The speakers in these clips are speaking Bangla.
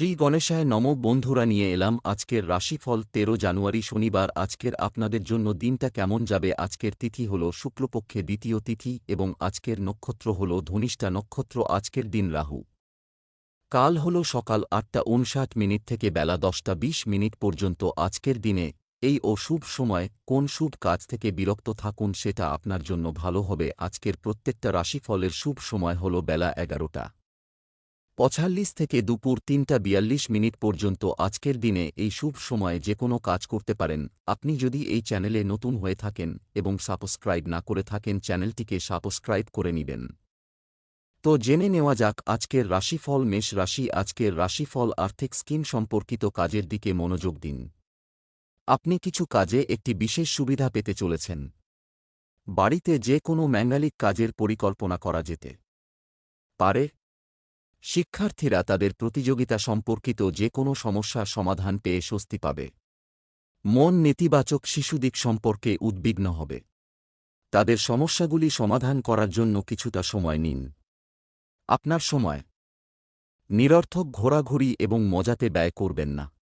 শ্রী গণেশায় নম বন্ধুরা নিয়ে এলাম আজকের রাশিফল তেরো জানুয়ারি শনিবার। আজকের আপনাদের জন্য দিনটা কেমন যাবে? আজকের তিথি হল শুক্লপক্ষে দ্বিতীয় তিথি এবং আজকের নক্ষত্র হল ধনিষ্ঠা নক্ষত্র। আজকের দিন রাহু। কাল হল সকাল আটটা উনষাট মিনিট থেকে বেলা দশটা বিশ মিনিট পর্যন্ত আজকের দিনে। এই ও শুভ সময় কোন শুভ কাজ থেকে বিরক্ত থাকুন সেটা আপনার জন্য ভালো হবে। আজকের প্রত্যেকটা রাশিফলের শুভ সময় হল বেলা এগারোটা। পঁচাল্লিশ থেকে দুপুর তিনটা বিয়াল্লিশ মিনিট পর্যন্ত আজকের দিনে এই শুভ সময়ে যে কোনো কাজ করতে পারেন। আপনি যদি এই চ্যানেলে নতুন হয়ে থাকেন এবং সাবস্ক্রাইব না করে থাকেন চ্যানেলটিকে সাবস্ক্রাইব করে নিবেন। তো জেনে নেওয়া যাক আজকের রাশিফল মেষ রাশি আজকের রাশিফল আর্থিক স্কিম সম্পর্কিত কাজের দিকে মনোযোগ দিন। আপনি কিছু কাজে একটি বিশেষ সুবিধা পেতে চলেছেন। বাড়িতে যে কোনো ম্যাঙ্গালিক কাজের পরিকল্পনা করা যেতে পারে। শিক্ষার্থীরা তাদের প্রতিযোগিতা সম্পর্কিত যে কোনো সমস্যার সমাধান পেয়ে স্বস্তি পাবে। মন নেতিবাচক শিশুদিক সম্পর্কে উদ্বিগ্ন হবে। তাদের সমস্যাগুলি সমাধান করার জন্য কিছুটা সময় নিন। আপনার সময়। নিরর্থক ঘোরাঘুরি এবং মজাতে ব্যয় করবেন না।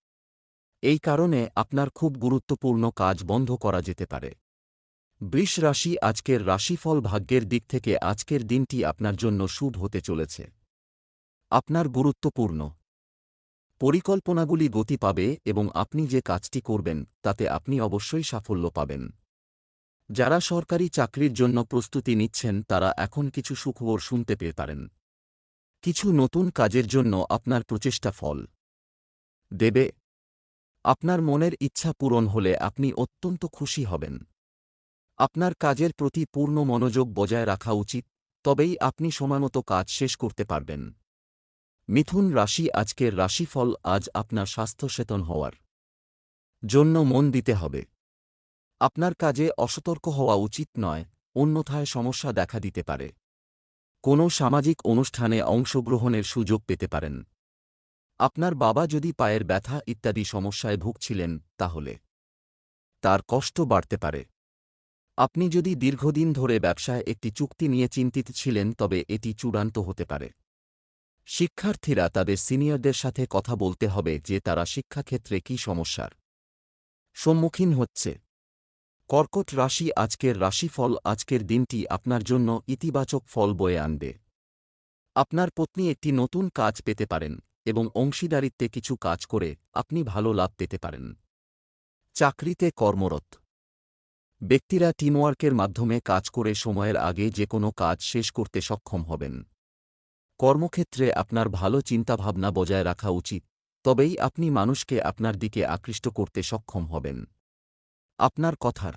এই কারণে আপনার খুব গুরুত্বপূর্ণ কাজ বন্ধ করা যেতে পারে। বৃষ রাশি আজকের রাশিফল ভাগ্যের দিক থেকে আজকের দিনটি আপনার জন্য শুভ হতে চলেছে। আপনার গুরুত্বপূর্ণ। পরিকল্পনাগুলি গতি পাবে এবং আপনি যে কাজটি করবেন, তাতে আপনি অবশ্যই সাফল্য পাবেন। যারা সরকারি চাকরির জন্য প্রস্তুতি নিচ্ছেন, তারা এখন কিছু সুখবর শুনতে পেয়ে পারেন। কিছু নতুন কাজের জন্য আপনার প্রচেষ্টা ফল। দেবে। আপনার মনের ইচ্ছা পূরণ হলে আপনি অত্যন্ত খুশি হবেন। আপনার কাজের প্রতি পূর্ণ মনোযোগ বজায় রাখা উচিত, তবেই আপনি সময়মতো কাজ শেষ করতে পারবেন। মিথুন রাশি আজকের রাশিফল আজ আপনার স্বাস্থ্য সচেতন হওয়ার জন্য মন দিতে হবে। আপনার কাজে অসতর্ক হওয়া উচিত নয়, অন্যথায় সমস্যা দেখা দিতে পারে। কোনো সামাজিক অনুষ্ঠানে অংশগ্রহণের সুযোগ পেতে পারেন। আপনার বাবা যদি পায়ের ব্যথা ইত্যাদি সমস্যায় ভুগছিলেন, তাহলে তার কষ্ট বাড়তে পারে। আপনি যদি দীর্ঘদিন ধরে ব্যবসায় একটি চুক্তি নিয়ে চিন্তিত ছিলেন, তবে এটি চূড়ান্ত হতে পারে। শিক্ষার্থীরা তাদের সিনিয়রদের সাথে কথা বলতে হবে যে তারা শিক্ষাক্ষেত্রে কী সমস্যার সম্মুখীন হচ্ছে। কর্কট রাশি আজকের রাশিফল আজকের দিনটি আপনার জন্য ইতিবাচক ফল বয়ে আনবে। আপনার পত্নী একটি নতুন কাজ পেতে পারেন এবং অংশীদারিত্বে কিছু কাজ করে আপনি ভালো লাভ পেতে পারেন। চাকরিতে কর্মরত ব্যক্তিরা টিমওয়ার্কের মাধ্যমে কাজ করে সময়ের আগে যে কোনো কাজ শেষ করতে সক্ষম হবেন। কর্মক্ষেত্রে আপনার ভালো চিন্তাভাবনা বজায় রাখা উচিত, তবেই আপনি মানুষকে আপনার দিকে আকৃষ্ট করতে সক্ষম হবেন। আপনার কথার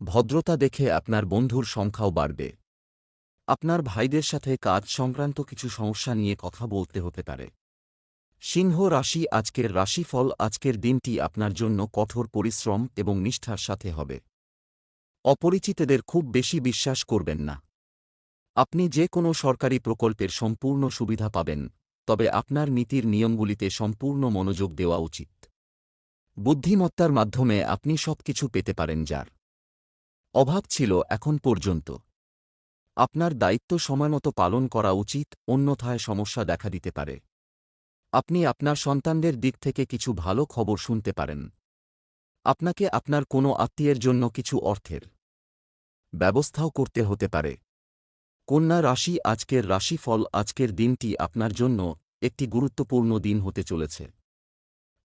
ভদ্রতা দেখে আপনার বন্ধুর সংখ্যাও বাড়বে। আপনার ভাইদের সাথে কাজ সংক্রান্ত কিছু সমস্যা নিয়ে কথা বলতে হতে পারে। সিংহ রাশি আজকের রাশিফল আজকের দিনটি আপনার জন্য কঠোর পরিশ্রম এবং নিষ্ঠার সাথে হবে। অপরিচিতদের খুব বেশি বিশ্বাস করবেন না। আপনি যে কোনো সরকারি প্রকল্পের সম্পূর্ণ সুবিধা পাবেন, তবে আপনার নীতির নিয়মগুলিতে সম্পূর্ণ মনোযোগ দেওয়া উচিত। বুদ্ধিমত্তার মাধ্যমে আপনি সবকিছু পেতে পারেন যার অভাব ছিল এখন পর্যন্ত। আপনার দায়িত্ব সময়মতো পালন করা উচিত, অন্যথায় সমস্যা দেখা দিতে পারে। আপনি আপনার সন্তানদের দিক থেকে কিছু ভালো খবর শুনতে পারেন। আপনাকে আপনার কোনো আত্মীয়ের জন্য কিছু অর্থের ব্যবস্থাও করতে হতে পারে। কন্যা রাশি আজকের রাশিফল আজকের দিনটি আপনার জন্য একটি গুরুত্বপূর্ণ দিন হতে চলেছে।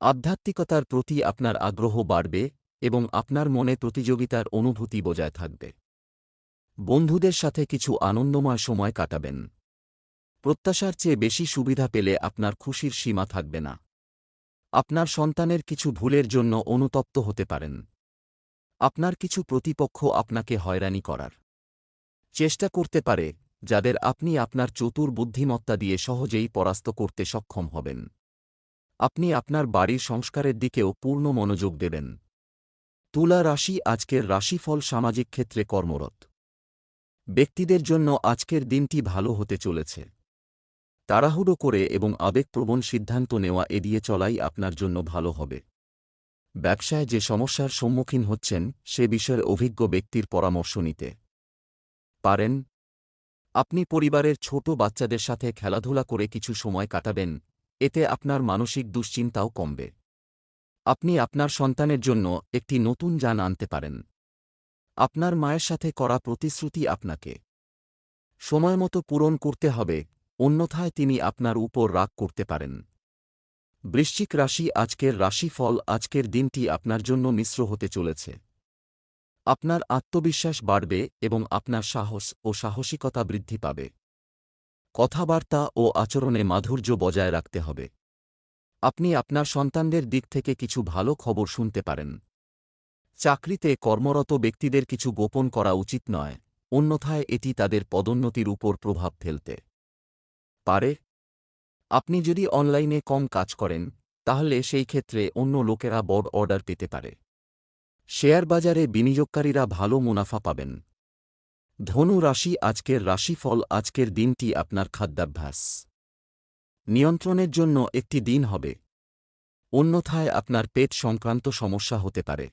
আধ্যাত্মিকতার প্রতি আপনার আগ্রহ বাড়বে এবং আপনার মনে প্রতিযোগিতার অনুভূতি বজায় থাকবে। বন্ধুদের সাথে কিছু আনন্দময় সময় কাটাবেন। প্রত্যাশার চেয়ে বেশি সুবিধা পেলে আপনার খুশির সীমা থাকবে না। আপনার সন্তানের কিছু ভুলের জন্য অনুতপ্ত হতে পারেন। আপনার কিছু প্রতিপক্ষ আপনাকে হয়রানি করার। চেষ্টা করতে পারে, যাদের আপনি আপনার চতুর বুদ্ধিমত্তা দিয়ে সহজেই পরাস্ত করতে সক্ষম হবেন। আপনি আপনার বাড়ির সংস্কারের দিকেও পূর্ণ মনোযোগ দেবেন। তুলা রাশি আজকের রাশিফল সামাজিক ক্ষেত্রে কর্মরত। ব্যক্তিদের জন্য আজকের দিনটি ভালো হতে চলেছে। তাড়াহুড়ো করে এবং আবেগপ্রবণ সিদ্ধান্ত নেওয়া এড়িয়ে চলাই আপনার জন্য ভালো হবে। ব্যবসায় যে সমস্যার সম্মুখীন হচ্ছেন, সে বিষয়ের অভিজ্ঞ ব্যক্তির পরামর্শ নিতে। পারেন। আপনি পরিবারের ছোট বাচ্চাদের সাথে খেলাধুলা করে কিছু সময় কাটাবেন, এতে আপনার মানসিক দুশ্চিন্তাও কমবে। আপনি আপনার সন্তানের জন্য একটি নতুন যান আনতে পারেন। আপনার মায়ের সাথে করা প্রতিশ্রুতি আপনাকে। সময়মতো পূরণ করতে হবে, অন্যথায় তিনি আপনার উপর রাগ করতে পারেন। বৃশ্চিক রাশি আজকের রাশিফল, আজকের দিনটি আপনার জন্য মিশ্র হতে চলেছে। আপনার আত্মবিশ্বাস বাড়বে এবং আপনার সাহস ও সাহসিকতা বৃদ্ধি পাবে। কথাবার্তা ও আচরণে মাধুর্য বজায় রাখতে হবে। আপনি আপনার সন্তানদের দিক থেকে কিছু ভালো খবর শুনতে পারেন। চাকরিতে কর্মরত ব্যক্তিদের কিছু গোপন করা উচিত নয়, অন্যথায় এটি তাদের পদোন্নতির উপর প্রভাব ফেলতে পারে। আপনি যদি অনলাইনে কম কাজ করেন, তাহলে সেই ক্ষেত্রে অন্য লোকেরা বড় অর্ডার পেতে পারে। শেয়ার বাজারে বিনিয়োগকারীরা ভালো মুনাফা পাবেন। ধনু রাশি আজকের রাশিফল, আজকের দিনটি আপনার খাদ্যাভ্যাস। নিয়ন্ত্রণের জন্য একটি দিন হবে। অন্যথায় আপনার পেট সংক্রান্ত সমস্যা হতে পারে।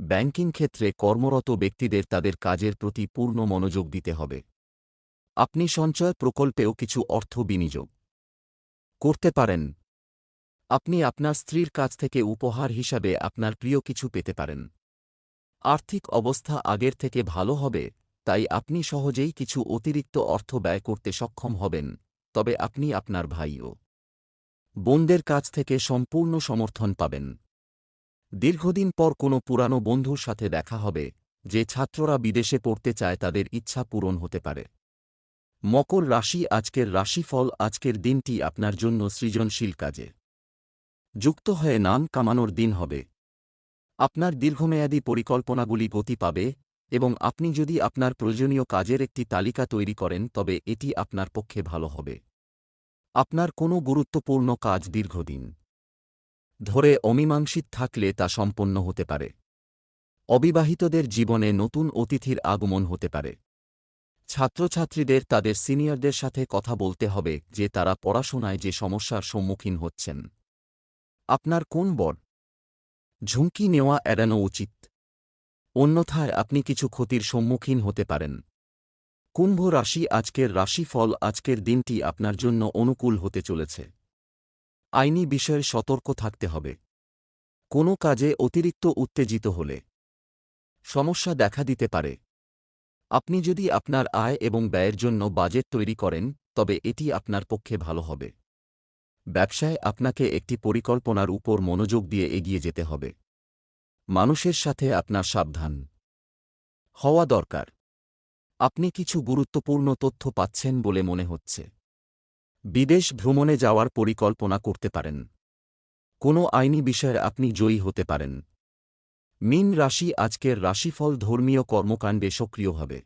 ব্যাংকিং ক্ষেত্রে কর্মরত ব্যক্তিদের তাদের কাজের প্রতি পূর্ণ মনোযোগ দিতে হবে। আপনি সঞ্চয় প্রকল্পেও কিছু অর্থ বিনিয়োগ করতে পারেন। আপনি আপনার স্ত্রীর কাছ থেকে উপহার হিসাবে আপনার প্রিয় কিছু পেতে পারেন। আর্থিক অবস্থা আগের থেকে ভালো হবে, তাই আপনি সহজেই কিছু অতিরিক্ত অর্থ ব্যয় করতে সক্ষম হবেন, তবে আপনি আপনার ভাইও। বোনদের কাছ থেকে সম্পূর্ণ সমর্থন পাবেন। দীর্ঘদিন পর কোনো পুরানো বন্ধুর সাথে দেখা হবে, যে ছাত্ররা বিদেশে পড়তে চায় তাদের ইচ্ছা পূরণ হতে পারে। মকর রাশি আজকের রাশিফল, আজকের দিনটি আপনার জন্য সৃজনশীল কাজে। যুক্ত হয়ে নাম কামানোর দিন হবে। আপনার দীর্ঘমেয়াদী পরিকল্পনাগুলি গতি পাবে এবং আপনি যদি আপনার প্রয়োজনীয় কাজের একটি তালিকা তৈরি করেন, তবে এটি আপনার পক্ষে ভালো হবে। আপনার কোনো গুরুত্বপূর্ণ কাজ দীর্ঘদিন ধরে অমীমাংসিত থাকলে তা সম্পন্ন হতে পারে। অবিবাহিতদের জীবনে নতুন অতিথির আগমন হতে পারে। ছাত্রছাত্রীদের, তাদের সিনিয়রদের সাথে কথা বলতে হবে যে তারা পড়াশোনায় যে সমস্যার সম্মুখীন হচ্ছেন। আপনার কোন বর? ঝুঁকি নেওয়া এড়ানো উচিত। অন্যথায় আপনি কিছু ক্ষতির সম্মুখীন হতে পারেন। কুম্ভ রাশি আজকের রাশিফল আজকের দিনটি আপনার জন্য অনুকূল হতে চলেছে। আইনি বিষয়ে সতর্ক থাকতে হবে। কোনো কাজে অতিরিক্ত উত্তেজিত হলে। সমস্যা দেখা দিতে পারে। আপনি যদি আপনার আয় এবং ব্যয়ের জন্য বাজেট তৈরি করেন, তবে এটি আপনার পক্ষে ভালো হবে। ব্যবসায় আপনাকে একটি পরিকল্পনার উপর মনোযোগ দিয়ে এগিয়ে যেতে হবে। মানুষের সাথে আপনার সাবধান হওয়া দরকার। আপনি কিছু গুরুত্বপূর্ণ তথ্য পাচ্ছেন বলে মনে হচ্ছে। বিদেশ ভ্রমণে যাওয়ার পরিকল্পনা করতে পারেন। কোনো আইনি বিষয়ে আপনি জয়ী হতে পারেন। মিন রাশি আজকের রাশিফল ধর্মীয় কর্মকাণ্ডে সক্রিয় হবে।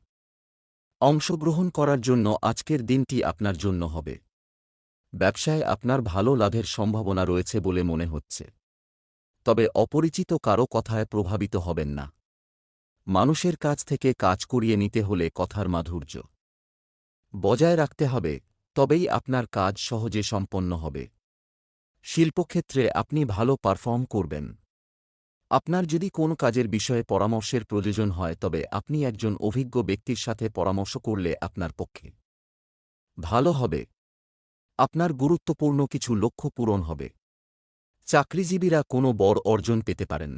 অংশগ্রহণ করার জন্য আজকের দিনটি আপনার জন্য হবে। ব্যবসায় আপনার ভালো লাভের সম্ভাবনা রয়েছে বলে মনে হচ্ছে। তবে অপরিচিত কারও কথায় প্রভাবিত হবেন না। মানুষের কাছ থেকে কাজ করিয়ে নিতে হলে কথার মাধুর্য। বজায় রাখতে হবে, তবেই আপনার কাজ সহজে সম্পন্ন হবে। শিল্পক্ষেত্রে আপনি ভালো পারফর্ম করবেন। আপনার যদি কোন কাজের বিষয়ে পরামর্শের প্রয়োজন হয়, তবে আপনি একজন অভিজ্ঞ ব্যক্তির সাথে পরামর্শ করলে আপনার পক্ষে ভালো হবে। আপনার গুরুত্বপূর্ণ কিছু লক্ষ্য পূরণ হবে। চাকরিজীবীরা কোনো বর অর্জন পেতে পারেন।